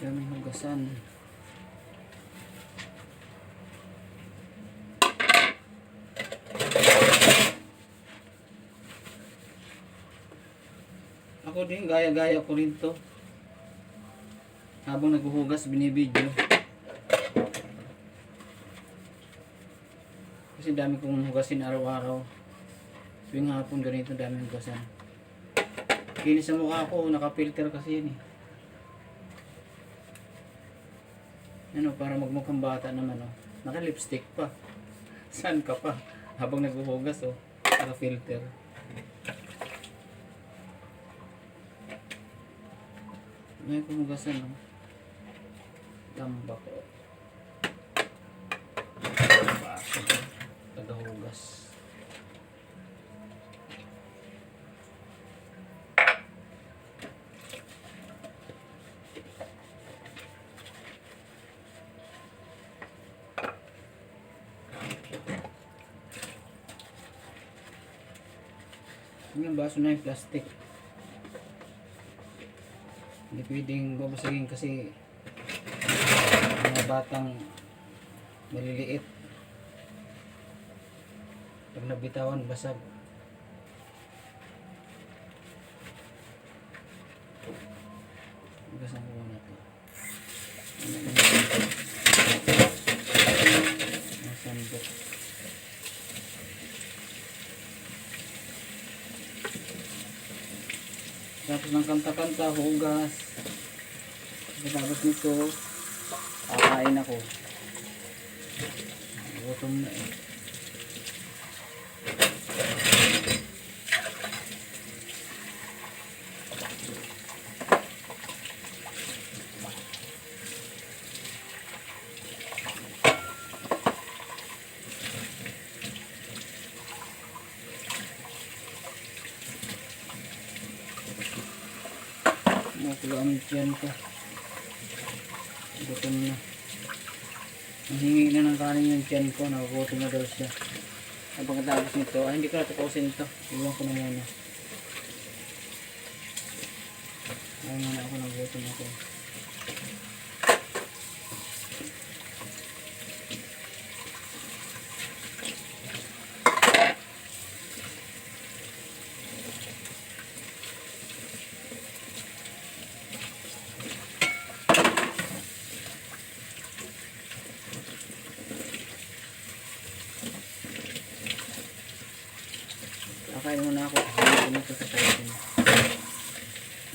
Daming hugasan. Ako din, gaya-gaya ko rin to. Habang naghuhugas, binibidyo. Kasi dami kong hugasin araw-araw. Tuwing hapon ganito, dami hugasan. Kinis sa mukha ko, nakapilter kasi yun eh. Ano, para magmukhang bata naman oh. Naka-lipstick pa. Saan ka pa? Habang naghuhugas oh. Naka-filter. May kumugasan oh. Lambak oh. Baso. Yung baso na yung plastic. Hindi pwedeng babasagin kasi mga batang maliliit. Pag nabitawan, basag. Hugasan ko muna ito. Ano yun? Masandok. Tapos ng kanta-kanta, hugas. Pagkatapos nito, kakain ako. Gutom na eh. Makulo ang tiyan ko. Gutom na. Ang hingi na ng kanin yung tiyan ko. Nakugutom na daw siya. Ang pagkatapos nito, ay hindi ko natukusin ito. Iwan ko na muna. Ay muna ako nagutom ako. Kakain muna ako.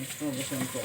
Ito, gusto ko.